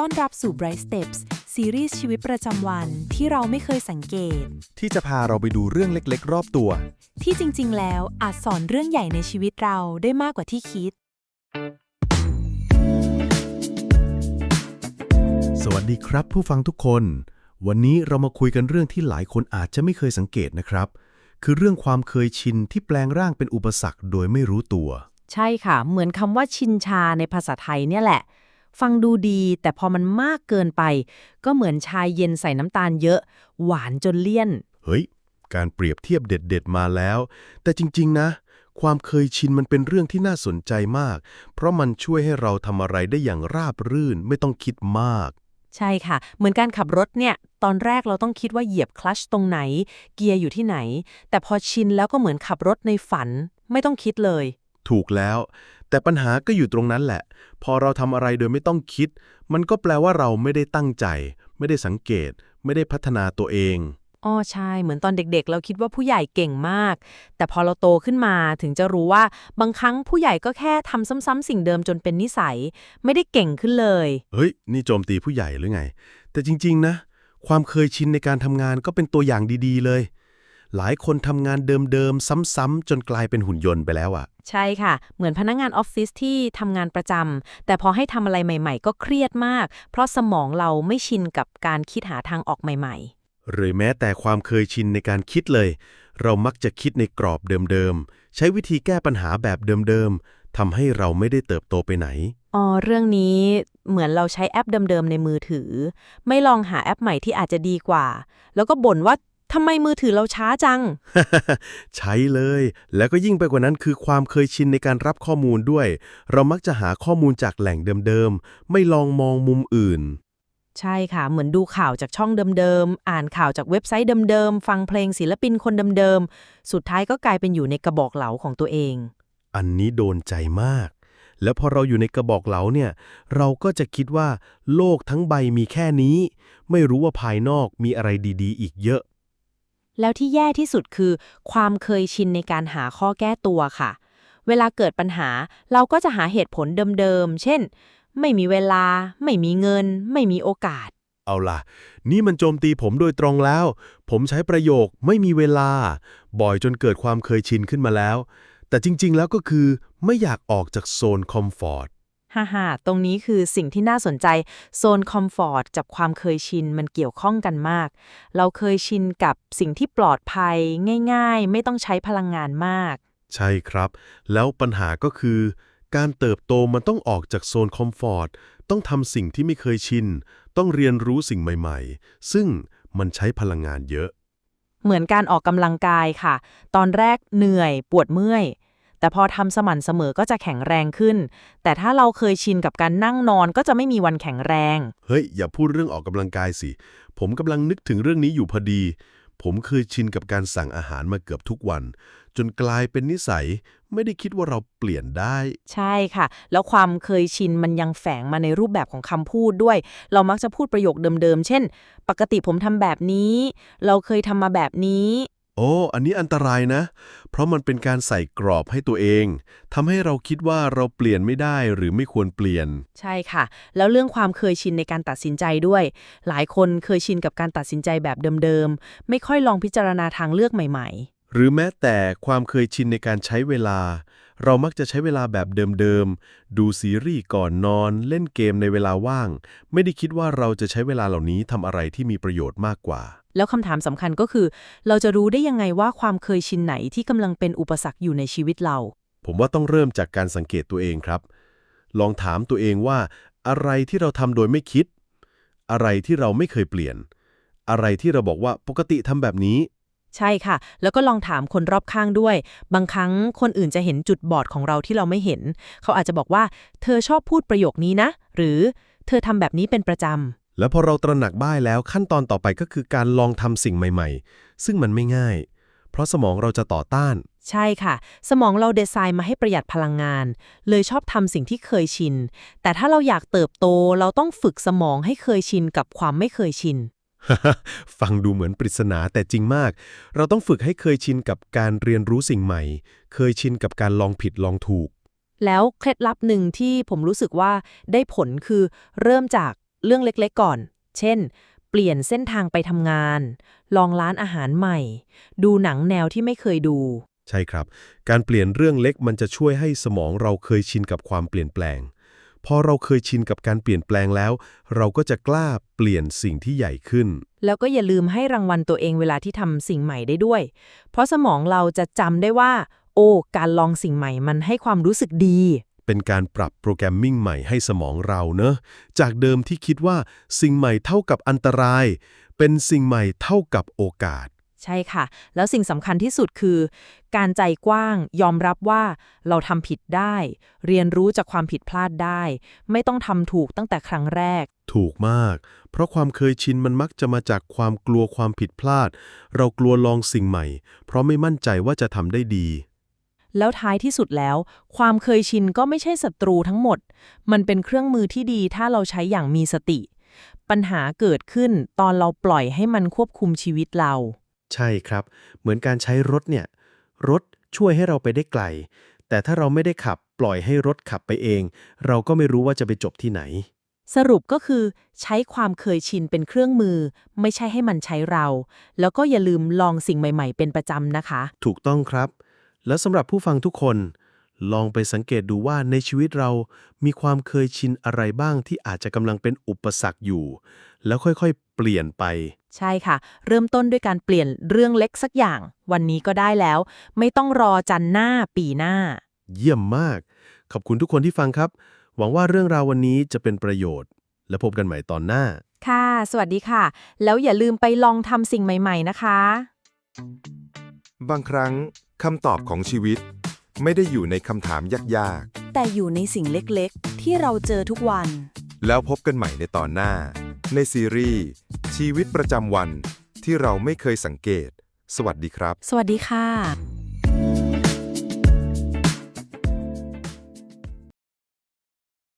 ต้อนรับสู่ Bright Steps ซีรีส์ชีวิตประจำวันที่เราไม่เคยสังเกต ที่จะพาเราไปดูเรื่องเล็กๆ รอบตัว ที่จริงๆ แล้วอาจสอนเรื่องใหญ่ในชีวิตเราได้มากกว่าที่คิด สวัสดีครับผู้ฟังทุกคน วันนี้เรามาคุยกันเรื่องที่หลายคนอาจจะไม่เคยสังเกตนะครับ คือเรื่องความเคยชินที่แปลงร่างเป็นอุปสรรคโดยไม่รู้ตัว ใช่ค่ะ เหมือนคำว่าชินชาในภาษาไทยเนี่ยแหละ ฟังดูดี แต่พอมันมากเกินไป ก็เหมือนชายเย็นใส่น้ำตาลเยอะ หวานจนเลี่ยน เฮ้ย การเปรียบเทียบเด็ดๆมาแล้ว แต่จริงๆนะ ความเคยชินมันเป็นเรื่องที่น่าสนใจมาก เพราะมันช่วยให้เราทำอะไรได้อย่างราบรื่นไม่ต้องคิดมาก ใช่ค่ะ เหมือนการขับรถเนี่ย ตอนแรกเราต้องคิดว่าเหยียบคลัชตรงไหน เกียร์อยู่ที่ไหน แต่พอชินแล้วก็เหมือนขับรถในฝัน ไม่ต้องคิดเลย ถูกแล้ว แต่ปัญหาก็อยู่ตรงนั้นแหละ พอเราทำอะไรโดยไม่ต้องคิด มันก็แปลว่าเราไม่ได้ตั้งใจ ไม่ได้สังเกต ไม่ได้พัฒนาตัวเองอ้อใช่ เหมือนตอนเด็กๆ เราคิดว่าผู้ใหญ่เก่งมาก แต่พอเราโตขึ้นมาถึงจะรู้ว่าบางครั้งผู้ใหญ่ก็แค่ทำซ้ำๆสิ่งเดิมจนเป็นนิสัย ไม่ได้เก่งขึ้นเลย เฮ้ย นี่โจมตีผู้ใหญ่หรือไง แต่จริงๆนะ ความเคยชินในการทำงานก็เป็นตัวอย่างดีๆเลย หลายคนทำงานเดิมๆ ซ้ำๆจนกลายเป็นหุ่นยนต์ไปแล้วอะ ใช่ค่ะ เหมือนพนักงานออฟฟิศที่ทำงานประจำแต่พอให้ทำอะไรใหม่ ๆ ก็เครียดมาก เพราะสมองเราไม่ชินกับการคิดหาทางออกใหม่หรือแม้แต่ความเคยชินในการคิดเลย เรามักจะคิดในกรอบเดิมๆ ใช้วิธีแก้ปัญหาแบบเดิมๆทำให้เราไม่ได้เติบโตไปไหนๆอ๋อเรื่องนี้เหมือนเราใช้แอปเดิมๆในมือถือ ไม่ลองหาแอปใหม่ที่อาจจะดีกว่า แล้วก็บ่นว่า ทำไมมือถือเราช้าจัง ใช้เลย แล้วก็ยิ่งไปกว่านั้นคือความเคยชินในการรับข้อมูลด้วย เรามักจะหาข้อมูลจากแหล่งเดิมๆ ไม่ลองมองมุมอื่น ใช่ค่ะ เหมือนดูข่าวจากช่องเดิมๆ อ่านข่าวจากเว็บไซต์เดิมๆ ฟังเพลงศิลปินคนเดิมๆ สุดท้ายก็กลายเป็นอยู่ในกระบอกเหลาของตัวเอง อันนี้โดนใจมาก แล้วพอเราอยู่ในกระบอกเหลาเนี่ย เราก็จะคิดว่า โลกทั้งใบมีแค่นี้ ไม่รู้ว่าภายนอกมีอะไรดีๆ อีกเยอะ แล้วที่แย่ที่สุดคือ ความเคยชินในการหาข้อแก้ตัวค่ะ เวลาเกิดปัญหาเราก็จะหาเหตุผลเดิมๆ เช่น ไม่มีเวลา ไม่มีเงิน ไม่มีโอกาส เอาล่ะ นี่มันโจมตีผมโดยตรงแล้ว ผมใช้ประโยคไม่มีเวลา บ่อยจนเกิดความเคยชินขึ้นมาแล้ว แต่จริงๆแล้วก็คือ ไม่อยากออกจากโซนคอมฟอร์ต ฮ่าฮ่าตรงนี้คือสิ่งที่น่าสนใจ โซนคอมฟอร์ตกับความเคยชินมันเกี่ยวข้องกันมาก เราเคยชินกับสิ่งที่ปลอดภัยง่าย ๆ ไม่ต้องใช้พลังงานมาก ใช่ครับ แล้วปัญหาก็คือ การเติบโตมันต้องออกจากโซนคอมฟอร์ตต้องทำสิ่งที่ไม่เคยชิน ต้องเรียนรู้สิ่งใหม่ๆ ซึ่งมันใช้พลังงานเยอะ เหมือนการออกกำลังกายค่ะ ตอนแรกเหนื่อย ปวดเมื่อย แต่พอทำสม่ำเสมอก็จะแข็งแรงขึ้น แต่ถ้าเราเคยชินกับการนั่งนอนก็จะไม่มีวันแข็งแรง เฮ้ย อย่าพูดเรื่องออกกำลังกายสิ ผมกำลังนึกถึงเรื่องนี้อยู่พอดี ผมเคยชินกับการสั่งอาหารมาเกือบทุกวัน จนกลายเป็นนิสัย ไม่ได้คิดว่าเราเปลี่ยนได้ ใช่ค่ะ แล้วความเคยชินมันยังแฝงมาในรูปแบบของคำพูดด้วย เรามักจะพูดประโยคเดิมๆ เช่น ปกติผมทำแบบนี้ เราเคยทำมาแบบนี้ โอ้ อันนี้อันตรายนะ เพราะมันเป็นการใส่กรอบให้ตัวเองทำให้เราคิดว่าเราเปลี่ยนไม่ได้หรือไม่ควรเปลี่ยน ใช่ค่ะ แล้วเรื่องความเคยชินในการตัดสินใจด้วย หลายคนเคยชินกับการตัดสินใจแบบเดิมๆ ไม่ค่อยลองพิจารณาทางเลือกใหม่หรือแม้แต่ความเคยชินในการใช้เวลา เรามักจะใช้เวลาแบบเดิมๆ ดูซีรีส์ก่อนนอน เล่นเกมในเวลาว่าง ไม่ได้คิดว่าเราจะใช้เวลาเหล่านี้ทำอะไรที่มีประโยชน์มากกว่าๆแล้วคำถามสำคัญก็คือ เราจะรู้ได้ยังไงว่าความเคยชินไหนที่กำลังเป็นอุปสรรคอยู่ในชีวิตเรา ผมว่าต้องเริ่มจากการสังเกตตัวเองครับ ลองถามตัวเองว่า อะไรที่เราทำโดยไม่คิด อะไรที่เราไม่เคยเปลี่ยน อะไรที่เราบอกว่าปกติทำแบบนี้ ใช่ค่ะ แล้วก็ลองถามคนรอบข้างด้วย บางครั้งคนอื่นจะเห็นจุดบอดของเราที่เราไม่เห็น เขาอาจจะบอกว่า เธอชอบพูดประโยคนี้นะ หรือเธอทำแบบนี้เป็นประจำ แล้วพอเราตระหนักบ้ายแล้วขั้นตอนต่อไปก็คือการลองทำสิ่งใหม่ ๆ ซึ่งมันไม่ง่าย เพราะสมองเราจะต่อต้าน ใช่ค่ะ สมองเราดีไซน์มาให้ประหยัดพลังงาน เลยชอบทำสิ่งที่เคยชิน แต่ถ้าเราอยากเติบโตเราต้องฝึกสมองให้เคยชินกับความไม่เคยชิน ฟังดูเหมือนปริศนาแต่จริงมาก เราต้องฝึกให้เคยชินกับการเรียนรู้สิ่งใหม่ เคยชินกับการลองผิดลองถูก แล้วเคล็ดลับหนึ่งที่ผมรู้สึกว่าได้ผลคือเริ่มจากเรื่องเล็กๆก่อน เช่น เปลี่ยนเส้นทางไปทำงาน ลองร้านอาหารใหม่ ดูหนังแนวที่ไม่เคยดู ใช่ครับ การเปลี่ยนเรื่องเล็กมันจะช่วยให้สมองเราเคยชินกับความเปลี่ยนแปลง พอเราเคยชินกับการเปลี่ยนแปลงแล้ว เราก็จะกล้าเปลี่ยนสิ่งที่ใหญ่ขึ้น แล้วก็อย่าลืมให้รางวัลตัวเองเวลาที่ทำสิ่งใหม่ได้ด้วย เพราะสมองเราจะจำได้ว่า โอ้ การลองสิ่งใหม่มันให้ความรู้สึกดี เป็นการปรับโปรแกรมมิ่งใหม่ให้สมองเราเนอะ จากเดิมที่คิดว่าสิ่งใหม่เท่ากับอันตราย เป็นสิ่งใหม่เท่ากับโอกาส ใช่ค่ะ แล้วสิ่งสำคัญที่สุดคือ การใจกว้างยอมรับว่าเราทำผิดได้ เรียนรู้จากความผิดพลาดได้ ไม่ต้องทำถูกตั้งแต่ครั้งแรก ถูกมาก เพราะความเคยชินมันมักจะมาจากความกลัวความผิดพลาด เรากลัวลองสิ่งใหม่ เพราะไม่มั่นใจว่าจะทำได้ดีแล้วท้ายที่สุดแล้ว ความเคยชินก็ไม่ใช่ศัตรูทั้งหมด มันเป็นเครื่องมือที่ดีถ้าเราใช้อย่างมีสติ ปัญหาเกิดขึ้นตอนเราปล่อยให้มันควบคุมชีวิตเรา ใช่ครับ เหมือนการใช้รถเนี่ย รถช่วยให้เราไปได้ไกล แต่ถ้าเราไม่ได้ขับปล่อยให้รถขับไปเอง เราก็ไม่รู้ว่าจะไปจบที่ไหน สรุปก็คือ ใช้ความเคยชินเป็นเครื่องมือ ไม่ใช่ให้มันใช้เรา แล้วก็อย่าลืมลองสิ่งใหม่ ๆ เป็นประจำนะคะ ถูกต้องครับ แล้วสำหรับผู้ฟังทุกคน ลองไปสังเกตดูว่าในชีวิตเรามีความเคยชินอะไรบ้างที่อาจจะกำลังเป็นอุปสรรคอยู่ แล้วค่อยๆ เปลี่ยนไป ใช่ค่ะ เริ่มต้นด้วยการเปลี่ยนเรื่องเล็กสักอย่าง วันนี้ก็ได้แล้ว ไม่ต้องรอจันทร์หน้าปีหน้า เยี่ยมมาก ขอบคุณทุกคนที่ฟังครับ หวังว่าเรื่องราววันนี้จะเป็นประโยชน์ และพบกันใหม่ตอนหน้า ค่ะ สวัสดีค่ะ แล้วอย่าลืมไปลองทำสิ่งใหม่ ๆ นะคะ บางครั้งคำตอบของชีวิต ไม่ได้อยู่ในคำถามยากแต่อยู่ในสิ่งเล็กๆ ที่เราเจอทุกวัน ๆ แล้วพบกันใหม่ในตอนหน้า ในซีรีส์ชีวิตประจำวันที่เราไม่เคยสังเกต สวัสดีครับ สวัสดีค่ะ